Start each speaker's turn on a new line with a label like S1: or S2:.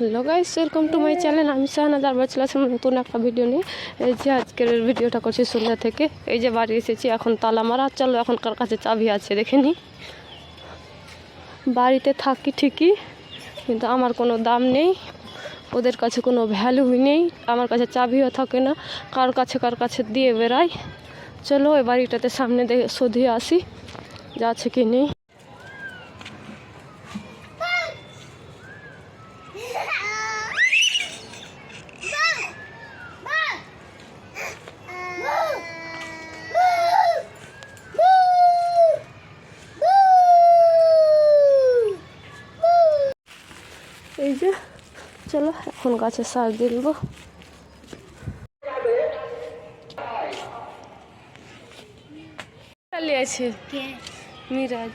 S1: Hello guys welcome to my channel আমি শাহানাজ আর চলে নতুন একটা ভিডিও নিয়ে। এই যে আজকের ভিডিওটা করছি সন্ধ্যা থেকে। এই যে বাড়ি এসেছি, এখন তালা মারা। চলো এখন কার কাছে চাবি আছে, দেখে নি। বাড়িতে থাকি ঠিকই, কিন্তু আমার কোনো দাম নেই। ওদের কাছে কোনো ভ্যালুই নেই। আমার কাছে চাবিও থাকে না। কার কাছে কার কাছে দিয়ে বেড়াই। চলো ওই বাড়িটাতে সামনে দেখে সধিয়ে আসি। যা আছে কি নেই এই যে চলো এখন গাছে সার দিয়ে দেবো। আছে। মিরাজ।